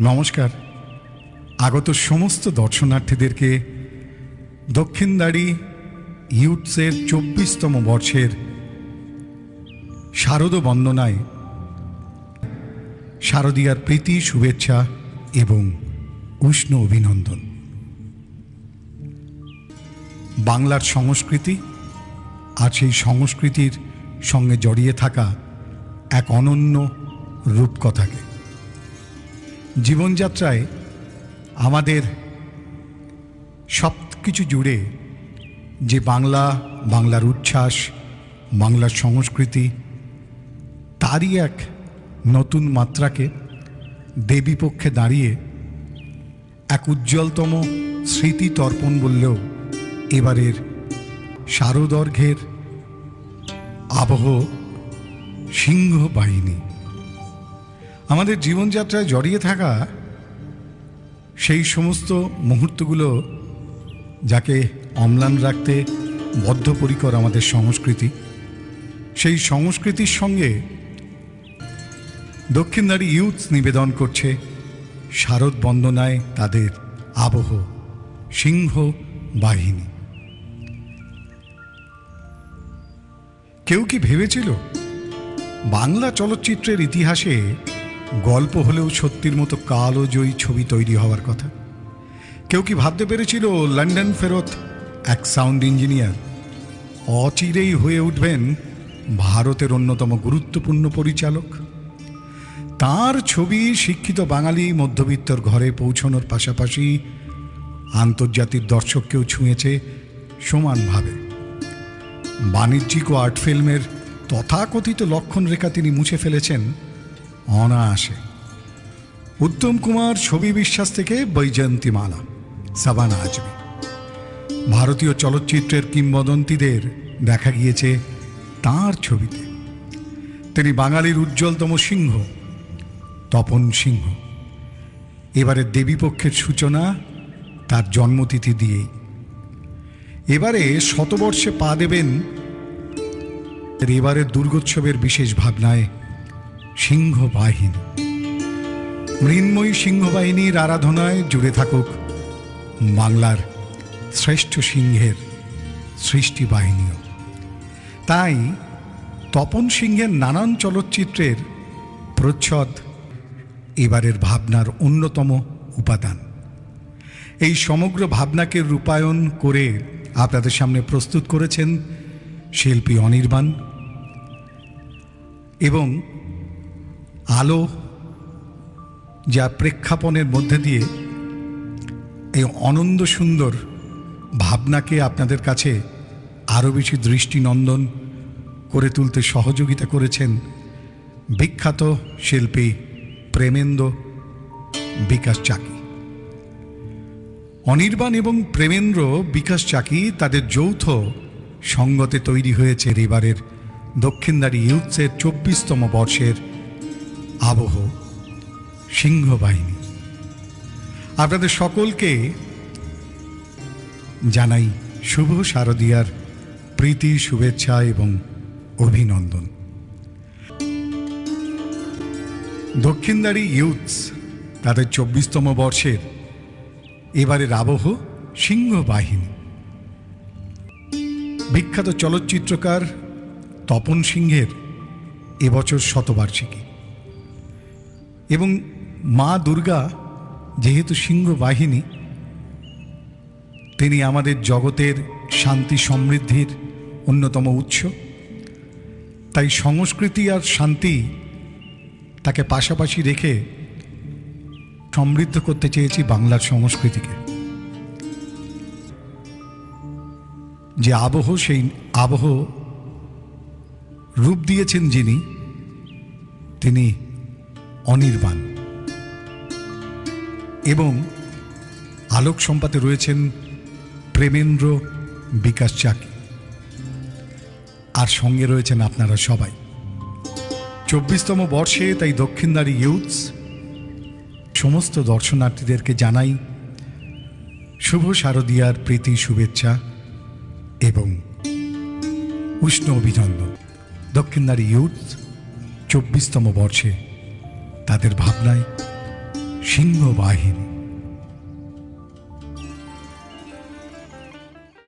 নমস্কার। আগত সমস্ত দর্শনার্থীদেরকে দক্ষিণদাড়ি ইউটসের চব্বিশতম বর্ষের শারদ বন্দনায় শারদীয়ার প্রীতি, শুভেচ্ছা এবং উষ্ণ অভিনন্দন। বাংলার সংস্কৃতি, আর সেই সংস্কৃতির সঙ্গে জড়িয়ে থাকা এক অনন্য রূপকথাকে। জীবনযাত্রায় আমাদের সব কিছু জুড়ে যে বাংলা, বাংলার উচ্ছ্বাস, বাংলার সংস্কৃতি, তারই এক নতুন মাত্রাকে দেবী পক্ষে দাঁড়িয়ে এক উজ্জ্বলতম স্মৃতি তর্পণ বললেও এবারের শারদর্ঘের আবহ সিংহ বাহিনী। আমাদের জীবনযাত্রায় জড়িয়ে থাকা সেই সমস্ত মুহূর্তগুলো যাকে অম্লান রাখতে বদ্ধপরিকর আমাদের সংস্কৃতি, সেই সংস্কৃতির সঙ্গে দক্ষিণদারি ইউথ নিবেদন করছে শারদ বন্দনায় তাদের আবহ সিংহ বাহিনী। কেউ কি ভেবেছিল বাংলা চলচ্চিত্রের ইতিহাসে গল্প হলেও সত্যির মতো কালো জয়ী ছবি তৈরি হওয়ার কথা। কেউ কি ভাবতে পেরেছিল লন্ডন ফেরত এক সাউন্ড ইঞ্জিনিয়ার অচিরেই হয়ে উঠবেন ভারতের অন্যতম গুরুত্বপূর্ণ পরিচালক? তার ছবি শিক্ষিত বাঙালি মধ্যবিত্তর ঘরে পৌঁছানোর পাশাপাশি আন্তর্জাতিক দর্শককেও ছুঁয়েছে সমানভাবে। বাণিজ্যিক ও আর্ট ফিল্মের তথাকথিত লক্ষণ রেখা তিনি মুছে ফেলেছেন অনায়াসে। উত্তম কুমার ছবি বিশ্বাস থেকে বৈজয়ন্তীমালা সাবানা আজমি। ভারতীয় চলচ্চিত্রের কিংবদন্তিদের দেখা গিয়েছে তার ছবিতে। তিনি বাঙালির উজ্জ্বলতম সিংহ, তপন সিংহ। এবারে দেবীপক্ষের সূচনা তার জন্মতিথি দিয়েই। এবারে শতবর্ষে পা দেবেন এবারের দুর্গোৎসবের বিশেষ ভাবনায় সিংহ বাহিনী মৃন্ময়ী সিংহবাহিনীর আরাধনায় জুড়ে থাকুক বাংলার শ্রেষ্ঠ সিংহের সৃষ্টি বাহিনীও। তাই তপন সিংহের নানান চলচ্চিত্রের প্রচ্ছদ এবারের ভাবনার অন্যতম উপাদান। এই সমগ্র ভাবনাকে রূপায়ণ করে আপনাদের সামনে প্রস্তুত করেছেন শিল্পী অনির্বাণ এবং আলো যা প্রেক্ষাপনের মধ্যে দিয়ে এই অনন্দ সুন্দর ভাবনাকে আপনাদের কাছে আরও বেশি দৃষ্টিনন্দন করে তুলতে সহযোগিতা করেছেন বিখ্যাত শিল্পী প্রেমেন্দ্র বিকাশ চাকি। অনির্বাণ এবং প্রেমেন্দ্র বিকাশ চাকি তাদের যৌথ সঙ্গতে তৈরি হয়েছে এবারের দক্ষিণদারি ইউথসের চব্বিশতম বর্ষের আবহ সিংহ বাহিনী আপনাদের সকলকে জানাই শুভ শারদীয়ার প্রীতি, শুভেচ্ছা এবং অভিনন্দন। দক্ষিণদারি ইউথস তাদের চব্বিশতম বর্ষের এবারের আবহ সিংহ বাহিনী বিখ্যাত চলচ্চিত্রকার তপন সিংহের এবছর শতবার্ষিকী। এবং মা দুর্গা যেহেতু সিংহ বাহিনী, তিনি আমাদের জগতের শান্তি সমৃদ্ধির অন্যতম উৎস। তাই সংস্কৃতি আর শান্তি তাকে পাশাপাশি রেখে সমৃদ্ধ করতে চেয়েছি বাংলার সংস্কৃতিকে। যে আবহ, সেই আবহ রূপ দিয়েছেন যিনি, তিনি অনির্বাণ। এবং আলোক সম্পাতে রয়েছেন প্রেমেন্দ্র বিকাশ চাকি। আর সঙ্গে রয়েছেন আপনারা সবাই। চব্বিশতম বর্ষে তাই দক্ষিণদারি ইউথস সমস্ত দর্শনার্থীদেরকে জানাই শুভ শারদীয়ার প্রীতি, শুভেচ্ছা এবং উষ্ণ অভিনন্দন। দক্ষিণদারি ইউথ চব্বিশতম বর্ষে। তাদের ভাবনায় সিংহ বাহিনী